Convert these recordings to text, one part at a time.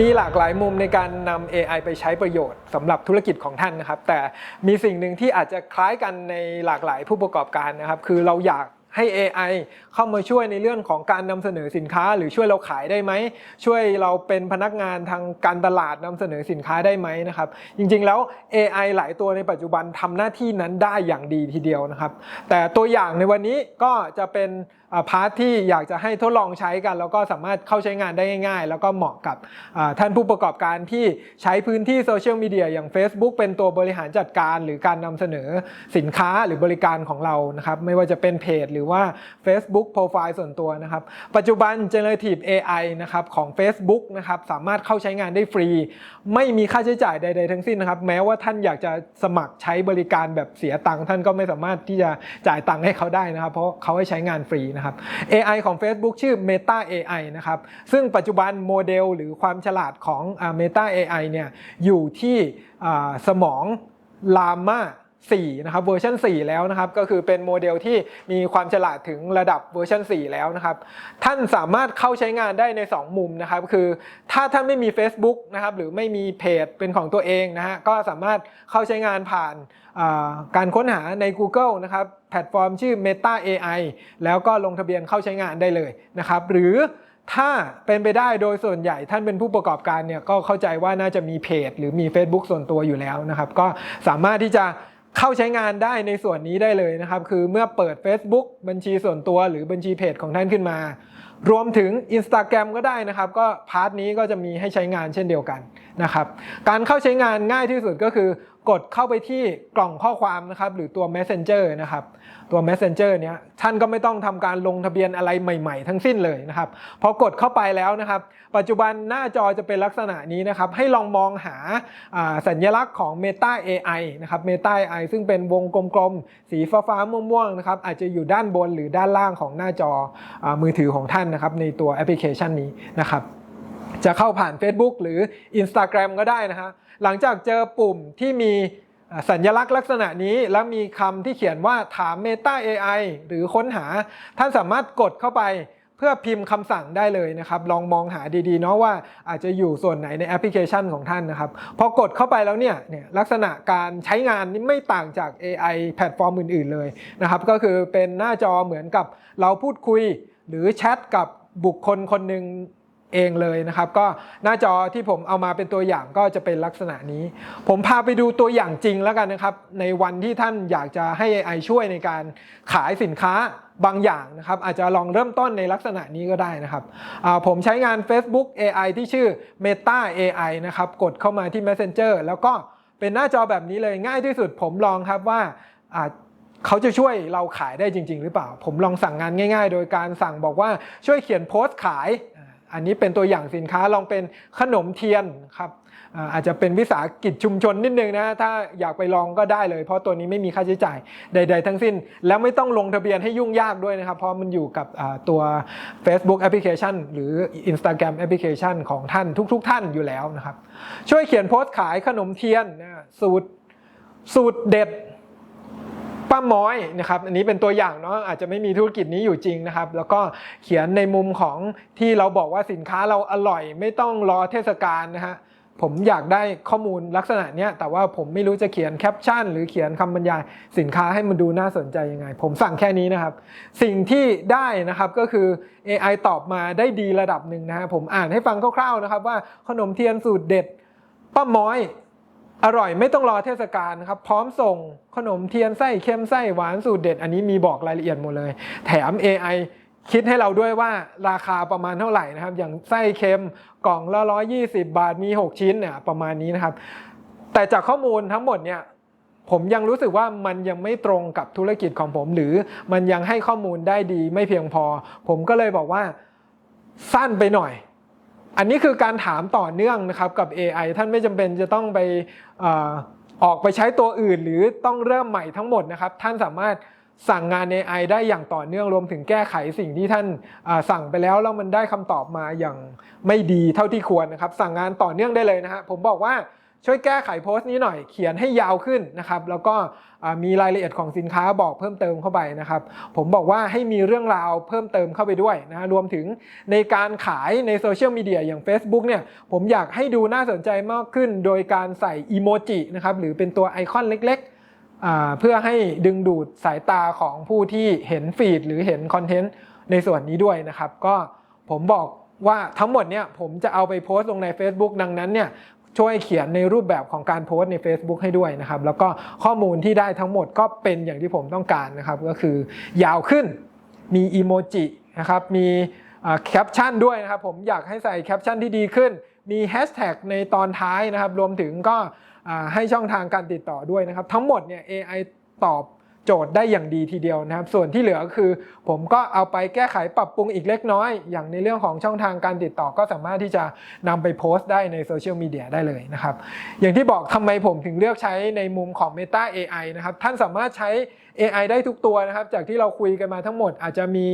มีหลากหลายมุมในการนำ AI ไปใช้ประโยชน์สำหรับธุรกิจของท่านนะครับ แต่มีสิ่งหนึ่งที่อาจจะคล้ายกันในหลากหลายผู้ประกอบการนะครับ คือเราอยากให้ AI เข้ามาช่วยในเรื่องของการนำเสนอสินค้า หรือช่วยเราขายได้ไหม ช่วยเราเป็นพนักงานทางการตลาดนำเสนอสินค้าได้ไหมนะครับ จริงๆแล้ว AI หลายตัวในปัจจุบันทำหน้าที่นั้นได้อย่างดีทีเดียวนะครับ แต่ตัวอย่างในวันนี้ก็จะเป็น พาร์ทที่อยากจะให้ทดลองใช้กัน แล้วก็สามารถเข้าใช้งานได้ง่ายๆ แล้วก็เหมาะกับท่านผู้ประกอบการที่ใช้พื้นที่โซเชียลมีเดียอย่าง Facebook เป็นตัวบริหารจัดการ หรือการนำเสนอสินค้าหรือบริการของเรานะครับไม่ว่าจะเป็นเพจหรือว่า Facebook Profile ส่วนตัวนะครับปัจจุบัน Generative AI นะครับของ Facebook นะครับสามารถเข้าใช้งานได้ฟรี ไม่มีค่าใช้จ่ายใด ๆ ทั้งสิ้นนะครับแม้ว่าท่านอยากจะสมัครใช้บริการแบบเสียตังค์ท่านก็ไม่สามารถที่จะจ่ายตังค์ให้เขาได้นะครับเพราะเขาให้ใช้งานฟรีนะครับ AI ของ Facebook ชื่อ Meta AI นะครับ ซึ่งปัจจุบันโมเดลหรือความฉลาดของอ่า Meta AI เนี่ยอยู่ที่สมองลามา 4นะครับเวอร์ชัน4 แล้วนะครับก็คือเป็นโมเดลที่มีความฉลาดถึงระดับเวอร์ชัน4 แล้วนะครับท่านสามารถเข้าใช้งานได้ใน 2 มุมนะครับคือถ้าท่านไม่มี Facebook นะครับหรือไม่มีเพจเป็นของตัวเองนะฮะก็สามารถเข้าใช้งานผ่านการค้นหาใน Google นะครับแพลตฟอร์มชื่อ Meta AI แล้วก็ลงทะเบียนเข้าใช้งานได้เลยนะครับหรือถ้าเป็นไปได้โดยส่วนใหญ่ท่านเป็นผู้ประกอบการเนี่ยก็เข้าใจว่าน่าจะมีเพจ หรือมี Facebook ส่วนตัวอยู่แล้วนะครับก็สามารถที่จะ เข้าใช้งานได้ในส่วนนี้ได้เลยนะครับ คือเมื่อเปิด Facebook บัญชีส่วนตัวหรือบัญชีเพจของท่านขึ้นมา รวมถึง Instagram ก็ได้นะครับ ก็พาร์ทนี้ก็จะมีให้ใช้งานเช่นเดียวกันนะครับ การเข้าใช้งานง่ายที่สุดก็คือ กดเข้าไปที่กล่องข้อความนะครับ หรือตัว Messenger นะครับ ตัว Messenger เนี้ยท่านก็ไม่ต้องทำการลงทะเบียนอะไรใหม่ๆ ทั้งสิ้นเลยนะครับ พอกดเข้าไปแล้วนะครับ ปัจจุบันหน้าจอจะเป็นลักษณะนี้นะครับ ให้ลองมองหาสัญลักษณ์ของ Meta AI นะครับ Meta AI ซึ่งเป็นวงกลมๆ สีฟ้าๆ ม่วงๆ นะครับ อาจจะอยู่ด้านบนหรือด้านล่างของหน้าจออมือถือของท่านนะครับ ในตัวแอปพลิเคชันนี้นะครับ จะเข้าผ่าน Facebook หรือ Instagram ก็ได้นะฮะหลังจากเจอปุ่มที่มีสัญลักษณ์ลักษณะนี้แล้วมีคำที่เขียนว่าถาม Meta AI หรือค้นหา ท่านสามารถกดเข้าไปเพื่อพิมพ์คำสั่งได้เลยนะครับ ลองมองหาดีๆเนาะว่าอาจจะอยู่ส่วนไหนในแอปพลิเคชันของท่านนะครับ พอกดเข้าไปแล้วเนี่ยเนี่ยลักษณะการใช้งานนี่ไม่ต่างจาก AI แพลตฟอร์มอื่นๆเลยนะครับ ก็คือเป็นหน้าจอเหมือนกับเราพูดคุย หรือแชทกับบุคคลคนหนึ่ง เองเลยนะครับ ก็หน้าจอที่ผมเอามาเป็นตัวอย่างก็จะเป็นลักษณะนี้ ผมพาไปดูตัวอย่างจริงแล้วกันนะครับ ในวันที่ท่านอยากจะให้ AI ช่วยในการขายสินค้าบางอย่างนะครับ อาจจะลองเริ่มต้นในลักษณะนี้ก็ได้นะครับผมใช้งาน Facebook AI ที่ชื่อ Meta AI นะครับ กดเข้ามาที่ Messenger แล้วก็เป็นหน้าจอแบบนี้เลยง่ายที่สุดผมลองครับว่าอ่าเขาจะช่วยเราขายได้จริง ๆ หรือเปล่า ผมลองสั่งงานง่าย ๆ โดยการสั่งบอกว่าช่วยเขียนโพสต์ขาย อันนี้เป็นตัวอย่างสินค้าลองเป็นขนมเทียนครับอาจจะเป็นวิสาหกิจชุมชนนิดนึงนะถ้าอยากไปลองก็ได้เลย เพราะตัวนี้ไม่มีค่าใช้จ่ายใด ๆ ทั้งสิ้น แล้วไม่ต้องลงทะเบียนให้ยุ่งยากด้วยนะครับ เพราะมันอยู่กับตัว Facebook Application หรือ Instagram Application ของท่านทุก ๆ ท่านอยู่แล้วนะครับ ช่วยเขียนโพสต์ขายขนมเทียนนะสูตรสูตรเด็ด ป้าม้อยนะครับอันนี้เป็นตัวอย่างเนาะอาจจะไม่มีธุรกิจนี้อยู่จริงนะครับ แล้วก็เขียนในมุมของที่เราบอกว่าสินค้าเราอร่อย ไม่ต้องรอเทศกาลนะฮะผมอยากได้ข้อมูลลักษณะเนี้ยแต่ว่าผมไม่รู้จะเขียนแคปชั่น หรือเขียนคำบรรยาย สินค้าให้มันดูน่าสนใจยังไง ผมสั่งแค่นี้นะครับ สิ่งที่ได้นะครับก็คือ AI ตอบมาได้ดีระดับหนึ่งนะฮะผมอ่านให้ฟังคร่าวๆนะครับว่าขนมเทียนสูตรเด็ดป้าม้อย อร่อยไม่ต้องรอเทศกาลครับ พร้อมส่งขนมเทียนไส้เค็มไส้หวานสูตรเด็ด อันนี้มีบอกรายละเอียดหมดเลย แถม AI คิดให้เราด้วยว่าราคาประมาณเท่าไหร่นะครับ อย่างไส้เค็มกล่องละ120บาทมี 6 ชิ้นเนี่ยประมาณนี้นะครับ แต่จากข้อมูลทั้งหมดเนี่ยผมยังรู้สึกว่ามันยังไม่ตรงกับธุรกิจของผม หรือมันยังให้ข้อมูลได้ดีไม่เพียงพอ ผมก็เลยบอกว่าสั้นไปหน่อย อันนี้คือการถามต่อเนื่องนะครับกับ AI ท่านไม่จำเป็นจะต้องไปออกไปใช้ตัวอื่น หรือต้องเริ่มใหม่ทั้งหมดนะครับ ท่านสามารถสั่งงาน AI ได้อย่างต่อเนื่องรวมถึงแก้ไขสิ่งที่ท่านสั่งไปแล้วแล้วมันได้คำตอบมาอย่างไม่ดีเท่าที่ควรนะครับ สั่งงานต่อเนื่องได้เลยนะฮะผมบอกว่า ช่วยแก้ไขโพสต์นี้หน่อยเขียนให้ยาวขึ้นนะครับ แล้วก็มีรายละเอียดของสินค้าบอกเพิ่มเติมเข้าไปนะครับ ผมบอกว่าให้มีเรื่องราวเพิ่มเติมเข้าไปด้วยนะรวมถึงในการขายในโซเชียลมีเดียอย่าง Facebook เนี่ยผมอยากให้ดูน่าสนใจมากขึ้น โดยการใส่อีโมจินะครับหรือเป็นตัวไอคอนเล็กๆ เพื่อให้ดึงดูดสายตาของผู้ที่เห็นฟีดหรือเห็นคอนเทนต์ในส่วนนี้ด้วยนะครับ ก็ผมบอกว่าทั้งหมดเนี่ยผมจะเอาไปโพสต์ลงใน Facebook ดังนั้นเนี่ย ช่วยเขียนในรูปแบบของการโพสต์ใน Facebook ให้ด้วยนะครับ แล้วก็ข้อมูลที่ได้ทั้งหมดก็เป็นอย่างที่ผมต้องการนะครับ ก็คือยาวขึ้นมีอีโมจินะครับมีแคปชั่นด้วยนะครับ ผมอยากให้ใส่แคปชั่นที่ดีขึ้น มีแฮชแท็กในตอนท้ายนะครับ รวมถึงก็ให้ช่องทางการติดต่อด้วยนะครับ ทั้งหมดเนี่ย AI ตอบ โจทย์ได้อย่างดีทีเดียวนะครับ ส่วนที่เหลือคือ ผมก็เอาไปแก้ไขปรับปรุงอีกเล็กน้อย อย่างในเรื่องของช่องทางการติดต่อก็สามารถที่จะนำไปโพสต์ได้ในโซเชียลมีเดียได้เลยนะครับ อย่างที่บอกทำไมผมถึงเลือกใช้ในมุมของ Meta AI นะครับ ท่านสามารถใช้ AI ได้ทุกตัวนะครับ จากที่เราคุยกันมาทั้งหมดอาจจะมี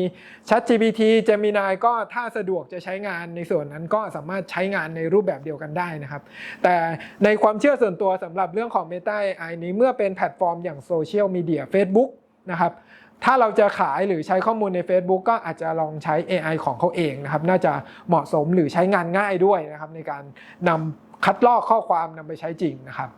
ChatGPT Gemini ก็ถ้าสะดวกจะใช้งานในส่วนนั้นก็สามารถใช้งานในรูปแบบเดียวกันได้นะครับ แต่ในความเชื่อส่วนตัวสำหรับเรื่องของ Meta AI นี้เมื่อเป็นแพลตฟอร์มอย่างโซเชียลมีเดีย Facebook นะครับถ้าเราจะขายหรือใช้ข้อมูลใน Facebook ก็อาจจะลองใช้ AI ของเขาเองนะครับ น่าจะเหมาะสมหรือใช้งานง่ายด้วยนะครับ ในการนำคัดลอกข้อความนำไปใช้จริงนะครับ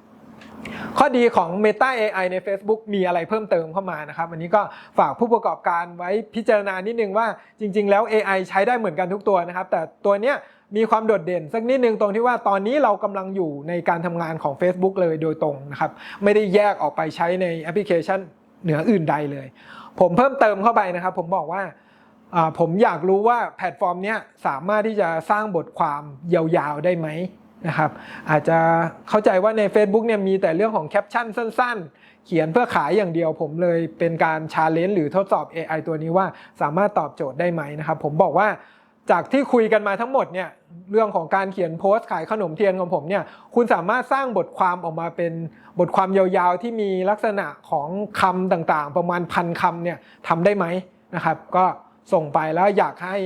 ข้อดีของ Meta AI ใน Facebook มีอะไรเพิ่มเติมเข้ามานะครับอันนี้ก็ฝากผู้ประกอบการไว้พิจารณานิดนึงว่าจริง ๆ แล้ว AI ใช้ได้เหมือนกันทุกตัวนะครับ แต่ตัวเนี้ยมีความโดดเด่นสักนิดนึงตรงที่ว่าตอนนี้เรากำลังอยู่ในการทำงานของ Facebook เลยโดยตรงนะครับ ไม่ได้แยกออกไปใช้ในแอปพลิเคชันเหนืออื่นใดเลย ผมเพิ่มเติมเข้าไปนะครับ ผมบอกว่าผมอยากรู้ว่าแพลตฟอร์มนี้สามารถที่จะสร้างบทความยาวๆได้ไหม นะครับอาจจะเข้าใจว่าใน Facebook เนี่ยมีแต่เรื่องของแคปชั่นสั้น ๆ เขียนเพื่อขายอย่างเดียวผมเลยเป็นการชาเลนจ์หรือทดสอบ AI ตัวนี้ว่าสามารถตอบโจทย์ได้ไหมนะครับ ผมบอกว่าจากที่คุยกันมาทั้งหมดเนี่ยเรื่องของการเขียนโพสต์ขายขนมเทียนของผมเนี่ยคุณสามารถสร้างบทความออกมาเป็นบทความยาวๆ ที่มีลักษณะของคำต่างๆ ประมาณพันคำเนี่ยทำได้ไหมนะครับ ก็ส่งไปแล้วอยากให้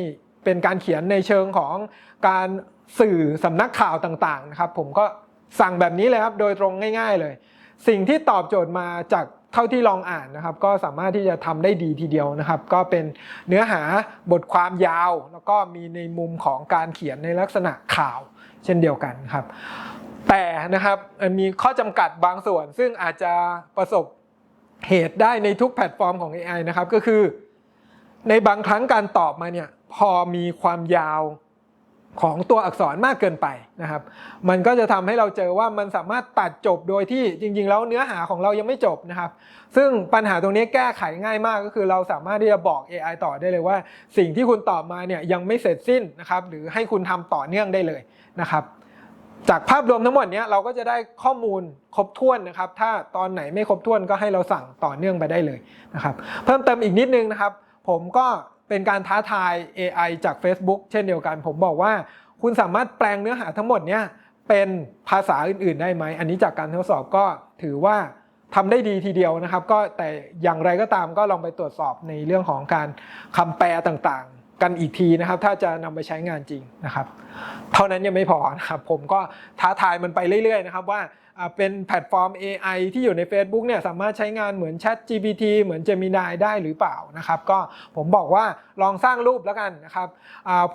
เป็นการเขียนในเชิงของการ สื่อสำนักข่าวต่างๆนะครับผมก็สั่งแบบนี้เลยครับ โดยตรงง่าย ๆเลย สิ่งที่ตอบโจทย์มาจากเท่าที่ลองอ่านนะครับ ก็สามารถที่จะทำได้ดีทีเดียวนะครับ ก็เป็นเนื้อหาบทความยาว แล้วก็มีในมุมของการเขียนในลักษณะข่าว เช่นเดียวกันครับ แต่นะครับมีข้อจำกัดบางส่วน ซึ่งอาจจะประสบเหตุได้ในทุกแพลตฟอร์มของ AI นะครับก็คือ ในบางครั้งการตอบมาเนี่ยพอมีความยาว ของตัวอักษรมากเกินไปนะครับ มันก็จะทำให้เราเจอว่ามันสามารถตัดจบโดยที่จริง ๆ แล้วเนื้อหาของเรายังไม่จบนะครับ ซึ่งปัญหาตรงนี้แก้ไขง่ายมากก็คือเราสามารถที่จะบอก AI ต่อได้เลยว่า สิ่งที่คุณตอบมาเนี่ยยังไม่เสร็จสิ้นนะครับ หรือให้คุณทำต่อเนื่องได้เลยนะครับจากภาพรวมทั้งหมดเนี้ยเราก็จะได้ข้อมูลครบถ้วนนะครับ ถ้าตอนไหนไม่ครบถ้วนก็ให้เราสั่งต่อเนื่องไปได้เลยนะครับ เพิ่มเติมอีกนิดนึงนะครับ ผมก็ เป็นการท้าทาย AI จาก Facebook เช่นเดียวกัน ผมบอกว่า คุณสามารถแปลงเนื้อหาทั้งหมดเนี้ยเป็นภาษาอื่น ๆ ได้ไหม อันนี้จากการทดสอบก็ถือว่าทำได้ดีทีเดียวนะครับ ก็แต่อย่างไรก็ตามก็ลองไปตรวจสอบในเรื่องของการคำแปลต่างๆ กันอีกทีนะครับ ถ้าจะนำไปใช้งานจริงนะครับ เท่านั้นยังไม่พอนะครับ ผมก็ท้าทายมันไปเรื่อย ๆ นะครับว่า เป็นแพลตฟอร์ม AI ที่อยู่ใน Facebook เนี่ยสามารถใช้งานเหมือน Chat GPT เหมือน Gemini ได้หรือเปล่านะครับ ก็ผมบอกว่าลองสร้างรูปแล้วกันนะครับ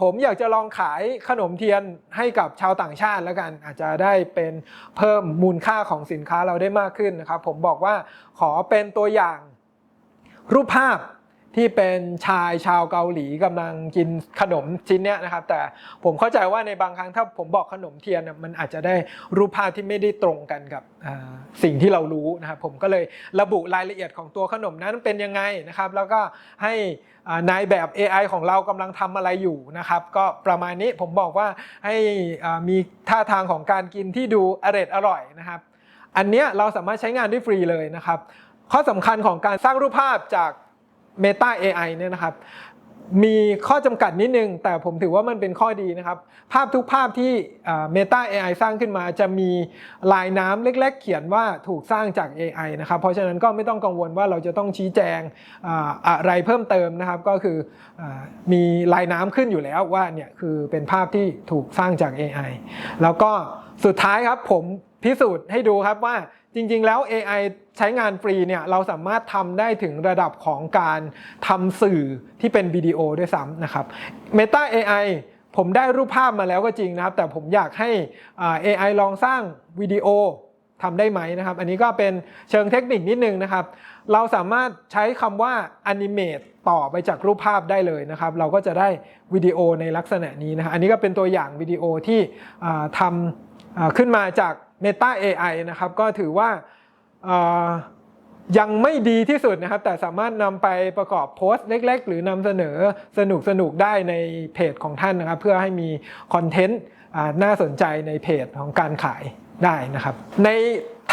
ผมอยากจะลองขายขนมเทียนให้กับชาวต่างชาติแล้วกัน อาจจะได้เป็นเพิ่มมูลค่าของสินค้าเราได้มากขึ้นนะครับ ผมบอกว่าขอเป็นตัวอย่างรูปภาพ ที่เป็นชายชาวเกาหลีกำลังกินขนมชิ้นเนี้ยนะครับ แต่ผมเข้าใจว่าในบางครั้งถ้าผมบอกขนมเทียนมันอาจจะได้รูปภาพที่ไม่ได้ตรงกันกับสิ่งที่เรารู้นะครับผมก็เลยระบุรายละเอียดของตัวขนมนั้นเป็นยังไงนะครับ แล้วก็ให้นายแบบ AI ของเรากำลังทำอะไรอยู่นะครับ ก็ประมาณนี้ผมบอกว่าให้มีท่าทางของการกินที่ดูอร่อยอร่อยนะครับ อันเนี้ยเราสามารถใช้งานได้ฟรีเลยนะครับ ข้อสำคัญของการสร้างรูปภาพจาก Meta AI เนี่ยนะครับมีข้อจำกัดนิดนึง แต่ผมถือว่ามันเป็นข้อดีนะครับ ภาพทุกภาพที่อ่า Meta AI สร้างขึ้นมาจะมีลายน้ำเล็กๆ เขียนว่าถูกสร้างจาก AI นะครับ เพราะฉะนั้นก็ไม่ต้องกังวลว่าเราจะต้องชี้แจงอะไรเพิ่มเติมนะครับ ก็คือมีลายน้ำขึ้นอยู่แล้วว่าเนี่ยคือเป็นภาพที่ถูกสร้างจาก AI แล้วก็สุดท้ายครับผมพิสูจน์ให้ดูครับว่า จริงๆแล้ว AI ใช้งานฟรีเนี่ยเราสามารถทำได้ถึงระดับของการทำสื่อที่เป็นวิดีโอด้วยซ้ำนะครับ Meta AI ผมได้รูปภาพมาแล้วก็จริงนะครับ แต่ผมอยากให้ AI ลองสร้างวิดีโอทำได้ไหมนะครับ อันนี้ก็เป็นเชิงเทคนิคนิดนึงนะครับ เราสามารถใช้คำว่า animate ต่อไปจากรูปภาพได้เลยนะครับ เราก็จะได้วิดีโอในลักษณะนี้นะอันนี้ก็เป็นตัวอย่างวิดีโอที่ทำขึ้นมาจาก Meta AI นะครับก็ถือว่ายังไม่ดีที่สุดนะครับ แต่สามารถนำไปประกอบโพสต์เล็ก ๆ หรือนำเสนอสนุกสนุกๆได้ในเพจของท่านนะครับ เพื่อให้มีคอนเทนต์น่าสนใจในเพจของการขายได้นะครับ ใน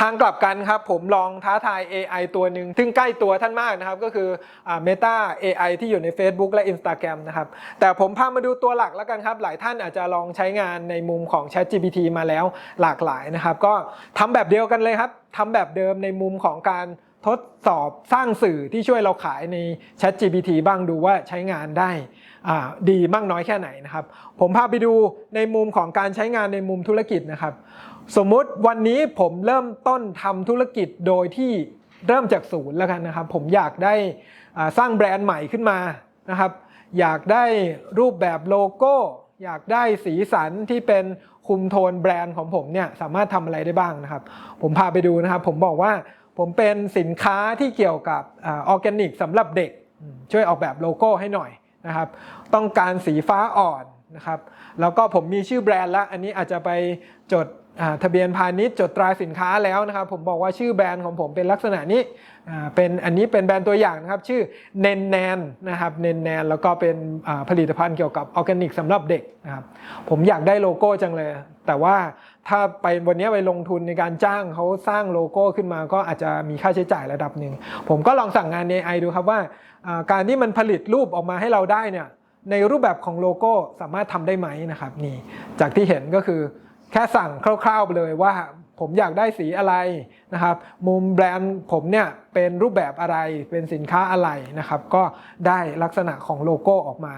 ทางกลับกันครับผมลองท้าทาย AI ตัวหนึ่งซึ่งใกล้ตัวท่านมากนะครับก็คืออ่า Meta AI ที่อยู่ใน Facebook และ Instagram นะครับแต่ผมพามาดูตัวหลักแล้วกันครับ หลายท่านอาจจะลองใช้งานในมุมของ ChatGPT มาแล้วหลากหลายนะครับก็ทำแบบเดียวกันเลยครับทำแบบเดิมในมุมของการทดสอบสร้างสื่อที่ช่วยเราขายใน ChatGPT บ้างดูว่าใช้งานได้ดีมากน้อยแค่ไหนนะครับ ผมพาไปดูในมุมของการใช้งานในมุมธุรกิจนะครับ สมมุติวันนี้ผมเริ่มต้นทำธุรกิจโดยที่เริ่มจากศูนย์แล้วกันนะครับ ผมอยากได้สร้างแบรนด์ใหม่ขึ้นมานะครับ อยากได้รูปแบบโลโก้ อยากได้สีสันที่เป็นคุมโทนแบรนด์ของผมเนี่ยสามารถทำอะไรได้บ้างนะครับ ผมพาไปดูนะครับ ผมบอกว่าผมเป็นสินค้าที่เกี่ยวกับออร์แกนิกสำหรับเด็กช่วยออกแบบโลโก้ให้หน่อยนะครับ ต้องการสีฟ้าอ่อนนะครับ แล้วก็ผมมีชื่อแบรนด์ละอันนี้อาจจะไปจด ทะเบียนพาณิชย์จดตราสินค้าแล้วนะครับผมบอกว่าชื่อแบรนด์ของผมเป็นลักษณะนี้อ่าเป็นอันนี้เป็นแบรนด์ตัวอย่างนะครับ ชื่อเนนแนนนะครับเนนแนนแล้วก็เป็นผลิตภัณฑ์เกี่ยวกับออร์แกนิกสำหรับเด็กนะครับผมอยากได้โลโก้จังเลย แต่ว่าถ้าไปวันนี้ไปลงทุนในการจ้างเขาสร้างโลโก้ขึ้นมาก็อาจจะมีค่าใช้จ่ายระดับหนึ่ง ผมก็ลองสั่งงาน AI ดูครับว่าอ่าการที่มันผลิตรูปออกมาให้เราได้เนี่ยในรูปแบบของโลโก้สามารถทำได้ไหมนะครับนี่จากที่เห็นก็คือ แค่สั่งคร่าวๆไปเลยว่าผมอยากได้สีอะไรนะครับ มุมแบรนด์ผมเนี่ยเป็นรูปแบบอะไรเป็นสินค้าอะไรนะครับ ก็ได้ลักษณะของโลโก้ออกมา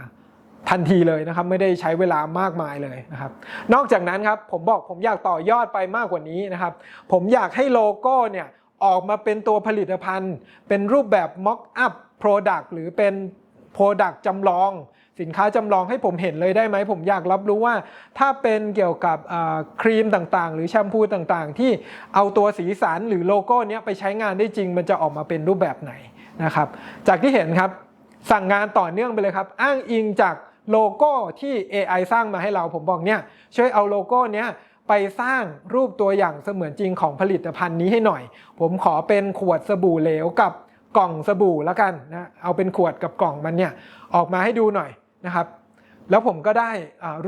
ทันทีเลยนะครับ ไม่ได้ใช้เวลามากมายเลยนะครับ นอกจากนั้นครับผมบอกผมอยากต่อยอดไปมากกว่านี้นะครับ ผมอยากให้โลโก้เนี่ยออกมาเป็นตัวผลิตภัณฑ์ เป็นรูปแบบ mock up product หรือเป็น product จำลอง สินค้าจำลองให้ผมเห็นเลยได้ไหม ผมอยากรับรู้ว่า ถ้าเป็นเกี่ยวกับครีมต่างๆ หรือแชมพูต่างๆ ที่เอาตัวสีสันหรือโลโก้เนี้ยไปใช้งานได้จริง มันจะออกมาเป็นรูปแบบไหนนะครับ จากที่เห็นครับสั่งงานต่อเนื่องไปเลยครับ อ้างอิงจากโลโก้ที่ AI สร้างมาให้เราผมบอกเนี่ยช่วยเอาโลโก้เนี้ยไปสร้างรูปตัวอย่างเสมือนจริงของผลิตภัณฑ์นี้ให้หน่อย ผมขอเป็นขวดสบู่เหลวกับกล่องสบู่แล้วกันนะ เอาเป็นขวดกับกล่องมันเนี่ย ออกมาให้ดูหน่อย นะครับ แล้วผมก็ได้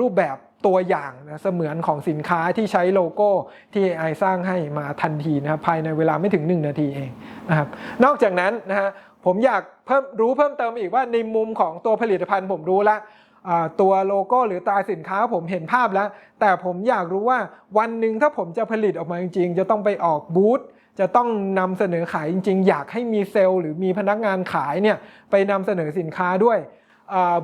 รูปแบบตัวอย่างนะเสมือนของสินค้าที่ใช้โลโก้ที่ AI สร้างให้มาทันทีนะครับภายในเวลาไม่ถึง 1 นาทีเองนะครับ นอกจากนั้นนะฮะผมอยากเพิ่มรู้เพิ่มเติมอีกว่าในมุมของตัวผลิตภัณฑ์ผมรู้ละตัวโลโก้หรือตราสินค้าผมเห็นภาพแล้ว แต่ผมอยากรู้ว่าวันหนึ่งถ้าผมจะผลิตออกมาจริง ๆ จะต้องไปออกบูธจะต้องนำเสนอขายจริง ๆ อยากให้มีเซลล์หรือมีพนักงานขายเนี่ยไปนำเสนอสินค้าด้วย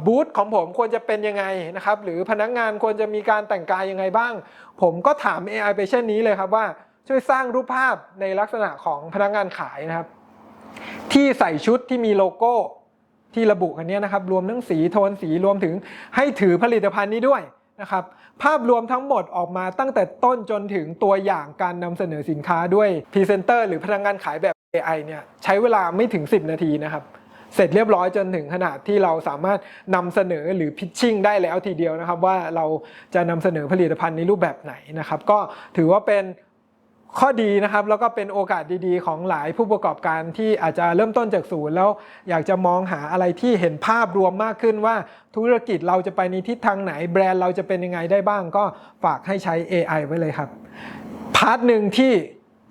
บูธของผมควรจะเป็นยังไงนะครับ หรือพนักงานควรจะมีการแต่งกายยังไงบ้าง ผมก็ถาม AI ไปเช่นนี้เลยครับว่าช่วยสร้างรูปภาพในลักษณะของพนักงานขายนะครับ ที่ใส่ชุดที่มีโลโก้ที่ระบุอันนี้นะครับ รวมทั้งสีโทนสีรวมถึงให้ถือผลิตภัณฑ์นี้ด้วยนะครับ ภาพรวมทั้งหมดออกมาตั้งแต่ต้นจนถึงตัวอย่างการนำเสนอสินค้าด้วยพรีเซนเตอร์หรือพนักงานขายแบบ AI เนี่ยใช้เวลาไม่ถึง 10 นาทีนะครับ เสร็จเรียบร้อยจนถึงขนาดที่เราสามารถนำเสนอหรือพิชชิ่งได้แล้วทีเดียวนะครับ ว่าเราจะนำเสนอผลิตภัณฑ์ในรูปแบบไหนนะครับ ก็ถือว่าเป็นข้อดีนะครับแล้วก็เป็นโอกาสดีๆ ของหลายผู้ประกอบการที่อาจจะเริ่มต้นจากศูนย์แล้วอยากจะมองหาอะไรที่เห็นภาพรวมมากขึ้นว่า ธุรกิจเราจะไปในทิศทางไหนแบรนด์เราจะเป็นยังไงได้บ้าง ก็ฝากให้ใช้ AI ไว้เลยครับพาร์ทหนึ่งที่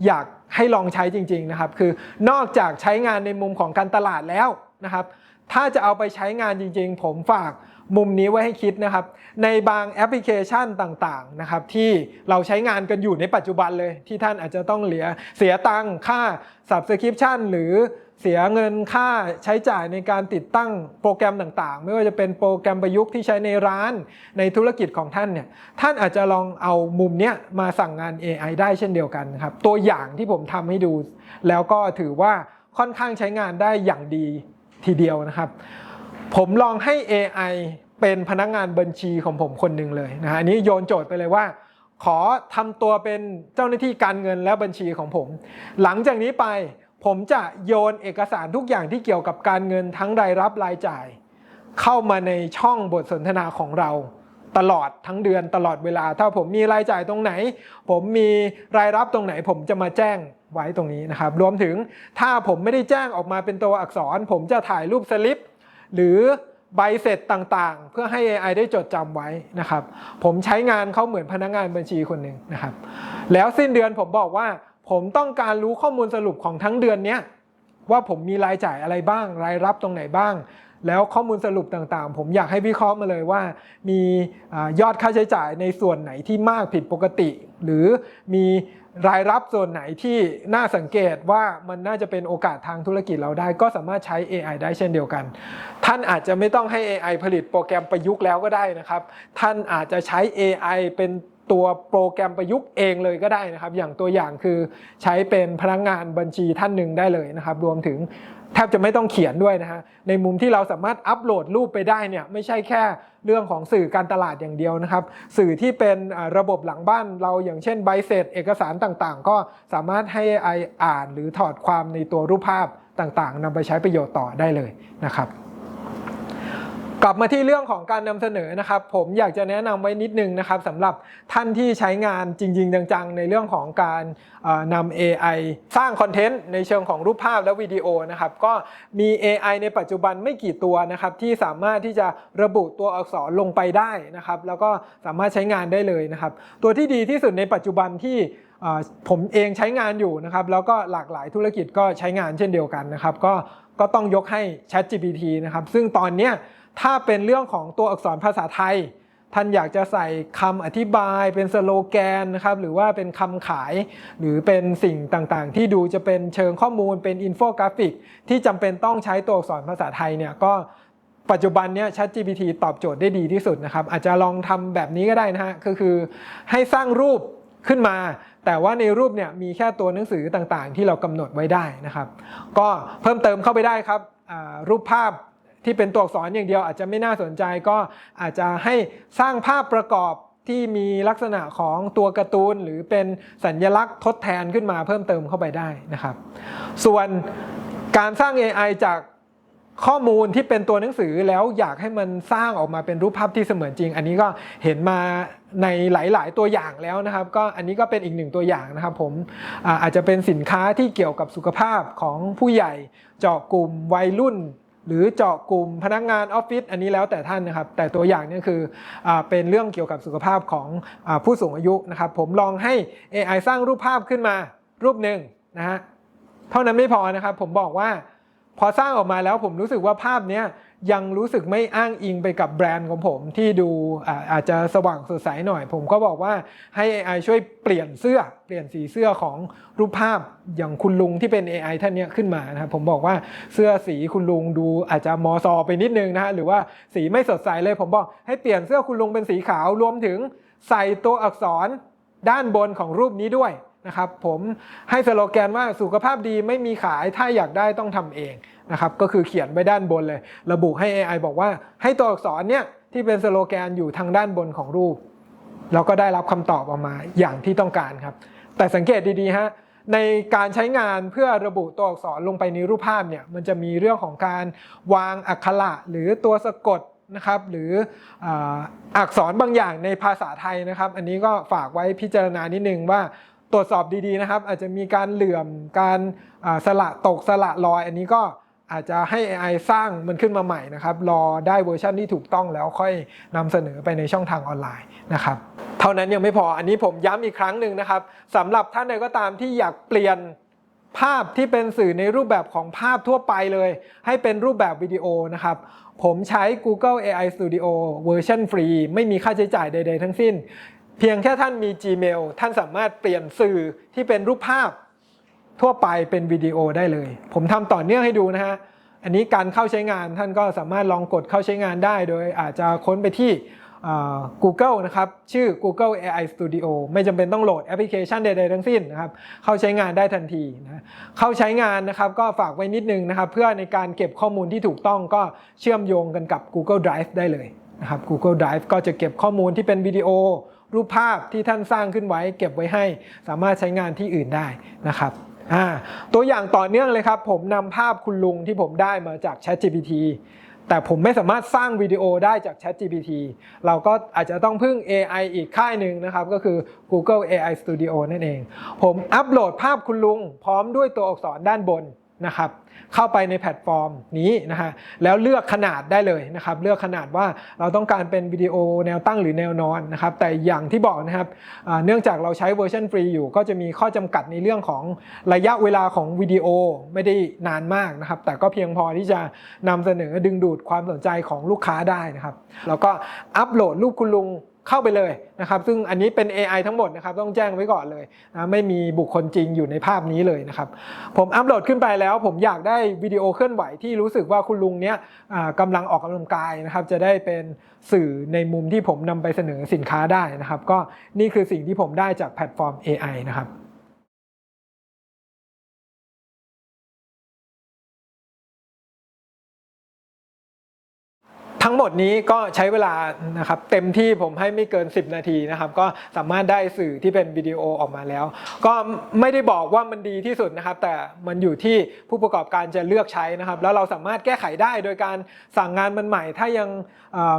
อยากให้ลองใช้จริง ๆนะครับ คือนอกจากใช้งานในมุมของการตลาดแล้ว นะครับถ้าจะเอาไปใช้งานจริงๆ ผมฝากมุมนี้ไว้ให้คิดนะครับ ในบางแอปพลิเคชันต่างๆนะครับที่เราใช้งานกันอยู่ในปัจจุบันเลย ที่ท่านอาจจะต้องเหลือเสียตังค่า subscription หรือเสียเงินค่าใช้จ่ายในการติดตั้งโปรแกรมต่างๆ ไม่ว่าจะเป็นโปรแกรมประยุกต์ที่ใช้ในร้านในธุรกิจของท่านเนี่ยท่านอาจจะลองเอามุมเนี้ยมาสั่งงาน AI ได้เช่นเดียวกันครับตัวอย่างที่ผมทำให้ดู แล้วก็ถือว่าค่อนข้างใช้งานได้อย่างดี ทีเดียวนะครับ ผมลองให้ AI เป็นพนักงานบัญชีของผมคนหนึ่งเลยนะฮะอันนี้โยนโจทย์ไปเลยว่า ขอทำตัวเป็นเจ้าหน้าที่การเงินและบัญชีของผม หลังจากนี้ไปผมจะโยนเอกสารทุกอย่างที่เกี่ยวกับการเงินทั้งรายรับรายจ่าย เข้ามาในช่องบทสนทนาของเรา ตลอดทั้งเดือนตลอดเวลา ถ้าผมมีรายจ่ายตรงไหน ผมมีรายรับตรงไหน ผมจะมาแจ้งไว้ตรงนี้นะครับ รวมถึงถ้าผมไม่ได้แจ้งออกมาเป็นตัวอักษร ผมจะถ่ายรูปสลิป หรือใบเสร็จต่างๆ เพื่อให้ AI ได้จดจำไว้นะครับ ผมใช้งานเขาเหมือนพนักงานบัญชีคนหนึ่งนะครับ แล้วสิ้นเดือนผมบอกว่า ผมต้องการรู้ข้อมูลสรุปของทั้งเดือนเนี้ยว่าผมมีรายจ่ายอะไรบ้าง รายรับตรงไหนบ้าง แล้วข้อมูลสรุปต่างๆ ผมอยากให้วิเคราะห์มาเลยว่า มียอดค่าใช้จ่ายในส่วนไหนที่มากผิดปกติ หรือมีรายรับส่วนไหนที่น่าสังเกตว่ามันน่าจะเป็นโอกาสทางธุรกิจเราได้ ก็สามารถใช้ AI ได้เช่นเดียวกัน ท่านอาจจะไม่ต้องให้ AI ผลิตโปรแกรมประยุกต์แล้วก็ได้นะครับ ท่านอาจจะใช้ AI เป็น ตัวโปรแกรมประยุกต์เองเลยก็ได้นะครับ อย่างตัวอย่างคือใช้เป็นพนักงานบัญชีท่านหนึ่งได้เลยนะครับ รวมถึงแทบจะไม่ต้องเขียนด้วยนะฮะในมุมที่เราสามารถอัปโหลดรูปไปได้เนี่ยไม่ใช่แค่เรื่องของสื่อการตลาดอย่างเดียวนะครับ สื่อที่เป็นระบบหลังบ้านเราอย่างเช่นใบเสร็จ เอกสารต่างๆ ก็สามารถให้ AI อ่านหรือถอดความในตัวรูปภาพต่างๆนำไปใช้ประโยชน์ต่อได้เลยนะครับ กลับมาที่เรื่องของการนำเสนอนะครับ ผมอยากจะแนะนำไว้นิดนึงนะครับสำหรับท่านที่ใช้งานจริง ๆ จัง ๆ ในเรื่องของการเอ่อนำ AI สร้างคอนเทนต์ในเชิงของรูปภาพและวิดีโอนะครับ ก็มี AI ในปัจจุบันไม่กี่ตัวนะครับ ที่สามารถที่จะระบุตัวอักษรลงไปได้นะครับ แล้วก็สามารถใช้งานได้เลยนะครับ ตัวที่ดีที่สุดในปัจจุบันที่ผมเองใช้งานอยู่นะครับ แล้วก็หลากหลายธุรกิจก็ใช้งานเช่นเดียวกันนะครับ ก็ก็ต้องยกให้ ChatGPT นะครับ ซึ่งตอนเนี้ย ถ้าเป็นเรื่องของตัวอักษรภาษาไทย ท่านอยากจะใส่คำอธิบายเป็นสโลแกนนะครับหรือว่าเป็นคำขาย หรือเป็นสิ่งต่างๆ ที่ดูจะเป็นเชิงข้อมูลเป็นอินโฟกราฟิก ที่จำเป็นต้องใช้ตัวอักษรภาษาไทยเนี่ยก็ปัจจุบันเนี้ย ChatGPT ตอบโจทย์ได้ดีที่สุดนะครับ อาจจะลองทำแบบนี้ก็ได้นะฮะก็คือให้สร้างรูปขึ้นมา แต่ว่าในรูปเนี่ยมีแค่ตัวหนังสือต่างๆ ที่เรากำหนดไว้ได้นะครับ ก็เพิ่มเติมเข้าไปได้ครับรูปภาพ ที่เป็นตัวอักษรอย่างเดียวอาจจะไม่น่าสนใจก็อาจจะให้สร้างภาพประกอบที่มีลักษณะของตัวการ์ตูน หรือเป็นสัญลักษณ์ทดแทนขึ้นมาเพิ่มเติมเข้าไปได้นะครับ ส่วนการสร้าง AI จากข้อมูลที่เป็นตัวหนังสือแล้วอยากให้มันสร้างออกมาเป็นรูปภาพที่เสมือนจริง อันนี้ก็เห็นมาในหลาย ๆ ตัวอย่างแล้วนะครับ ก็อันนี้ก็เป็นอีกหนึ่งตัวอย่างนะครับผมอาจจะเป็นสินค้าที่เกี่ยวกับสุขภาพของผู้ใหญ่เจาะกลุ่มวัยรุ่น หรือเจาะกลุ่มพนักงานออฟฟิศอันนี้แล้วแต่ท่านนะครับ แต่ตัวอย่างนี่คืออเป็นเรื่องเกี่ยวกับสุขภาพของอผู้สูงอายุนะครับ ผมลองให้ AI สร้างรูปภาพขึ้นมารูปหนึ่งนะฮะเท่านั้นไม่พอนะครับ ผมบอกว่าพอสร้างออกมาแล้วผมรู้สึกว่าภาพเนี้ย ยังรู้สึกไม่อ้างอิงไปกับแบรนด์ของผมที่ดูอาอาจจะสว่างสดใสหน่อย ผมก็บอกว่าให้ AI ช่วยเปลี่ยนเสื้อ เปลี่ยนสีเสื้อของรูปภาพอย่างคุณลุงที่เป็น AI ท่านนี้ขึ้นมานะครับผมบอกว่าเสื้อสีคุณลุงดูอาจจะมอซอไปนิดนึงนะฮะหรือว่าสีไม่สดใสเลย ผมบอกให้เปลี่ยนเสื้อคุณลุงเป็นสีขาวรวมถึงใส่ตัวอักษรด้านบนของรูปนี้ด้วยนะครับผมให้สโลแกนว่าสุขภาพดีไม่มีขายถ้าอยากได้ต้องทำเอง นะครับก็คือเขียนไว้ด้านบนเลย ระบุให้ AI บอกว่าให้ตัวอักษรเนี่ยที่เป็นสโลแกนอยู่ทางด้านบนของรูป เราก็ได้รับคำตอบออกมาอย่างที่ต้องการครับ แต่สังเกตดีๆฮะในการใช้งานเพื่อระบุตัวอักษรลงไปในรูปภาพเนี่ยมันจะมีเรื่องของการวางอักขระหรือตัวสะกดนะครับหรืออักษรบางอย่างในภาษาไทยนะครับ อันนี้ก็ฝากไว้พิจารณานิดนึงว่าตรวจสอบดีๆนะครับ อาจจะมีการเหลื่อมการสละตกสละลอย อันนี้ก็ อาจจะให้ AI สร้างมันขึ้นมาใหม่นะครับ รอได้เวอร์ชันที่ถูกต้องแล้วค่อยนำเสนอไปในช่องทางออนไลน์นะครับ เท่านั้นยังไม่พออันนี้ผมย้ำอีกครั้งหนึ่งนะครับสำหรับท่านใดก็ตามที่อยากเปลี่ยนภาพที่เป็นสื่อในรูปแบบของภาพทั่วไปเลย ให้เป็นรูปแบบวิดีโอนะครับ ผมใช้ Google AI Studio เวอร์ชันฟรี ไม่มีค่าใช้จ่ายใด ๆ ทั้งสิ้น เพียงแค่ท่านมี Gmail ท่านสามารถเปลี่ยนสื่อที่เป็นรูปภาพ ทั่วไปเป็นวิดีโอได้เลย ผมทำต่อเนื่องให้ดูนะฮะ อันนี้การเข้าใช้งานท่านก็สามารถลองกดเข้าใช้งานได้ โดยอาจจะค้นไปที่ Google นะครับ ชื่อ Google AI Studio ไม่จำเป็นต้องโหลดแอปพลิเคชันใดๆทั้งสิ้นนะครับ เข้าใช้งานได้ทันทีนะเข้าใช้งานนะครับก็ฝากไว้นิดนึงนะครับ เพื่อในการเก็บข้อมูลที่ถูกต้องก็เชื่อมโยงกันกับ Google Drive ได้เลยนะครับ Google Drive ก็จะเก็บข้อมูลที่เป็นวิดีโอ รูปภาพที่ท่านสร้างขึ้นไว้ เก็บไว้ให้ สามารถใช้งานที่อื่นได้นะครับ อ่าตัวอย่างต่อเนื่องเลยครับ ผมนำภาพคุณลุงที่ผมได้มาจาก ChatGPT แต่ผมไม่สามารถสร้างวิดีโอได้จาก ChatGPT เราก็อาจจะต้องพึ่ง AI อีกค่ายหนึ่งนะครับ ก็คือ Google AI Studio นั่นเอง ผมอัปโหลดภาพคุณลุง พร้อมด้วยตัวอักษรด้านบน นะครับเข้าไปในแพลตฟอร์มนี้นะฮะแล้วเลือกขนาดได้เลยนะครับเลือกขนาดว่าเราต้องการเป็นวิดีโอแนวตั้งหรือแนวนอนนะครับแต่อย่างที่บอกนะครับเนื่องจากเราใช้เวอร์ชันฟรีอยู่ ก็จะมีข้อจำกัดในเรื่องของระยะเวลาของวิดีโอไม่ได้นานมากนะครับแต่ก็เพียงพอที่จะนำเสนอดึงดูดความสนใจของลูกค้าได้นะครับแล้วก็อัปโหลดรูปคุณลุง เข้าไปเลยนะครับ ซึ่งอันนี้เป็น AI ทั้งหมดนะครับ ต้องแจ้งไว้ก่อนเลยนะไม่มีบุคคลจริงอยู่ในภาพนี้เลยนะครับ ผมอัปโหลดขึ้นไปแล้ว ผมอยากได้วิดีโอเคลื่อนไหวที่รู้สึกว่าคุณลุงเนี้ยกำลังออกกำลังกายนะครับ จะได้เป็นสื่อในมุมที่ผมนำไปเสนอสินค้าได้นะครับ ก็นี่คือสิ่งที่ผมได้จากแพลตฟอร์ม AI นะครับ ทั้งหมดนี้ก็ใช้เวลานะครับเต็มที่ผมให้ไม่เกิน 10 นาทีนะครับ ก็สามารถได้สื่อที่เป็นวิดีโอออกมาแล้ว ก็ไม่ได้บอกว่ามันดีที่สุดนะครับ แต่มันอยู่ที่ผู้ประกอบการจะเลือกใช้นะครับ แล้วเราสามารถแก้ไขได้โดยการสั่งงานมันใหม่ ถ้ายัง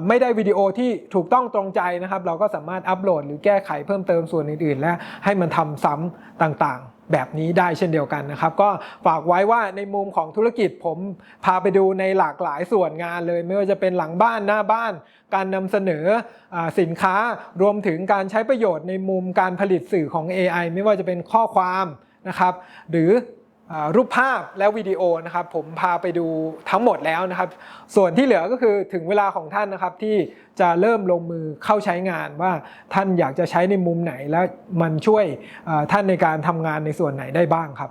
ไม่ได้วิดีโอที่ถูกต้องตรงใจนะครับ เราก็สามารถอัปโหลดหรือแก้ไขเพิ่มเติมส่วนอื่นๆ และให้มันทำซ้ำต่างๆ แบบนี้ได้เช่นเดียวกันนะครับ ก็ฝากไว้ว่าในมุมของธุรกิจผมพาไปดูในหลากหลายส่วนงานเลย ไม่ว่าจะเป็นหลังบ้านหน้าบ้าน การนำเสนออสินค้ารวมถึงการใช้ประโยชน์ในมุมการผลิตสื่อของ AI ไม่ว่าจะเป็นข้อความนะครับ หรือ รูปภาพและวิดีโอนะครับผมพาไปดูทั้งหมดแล้วนะครับ ส่วนที่เหลือก็คือถึงเวลาของท่านนะครับที่จะเริ่มลงมือเข้าใช้งานว่าท่านอยากจะใช้ในมุมไหนและมันช่วยท่านในการทำงานในส่วนไหนได้บ้างครับ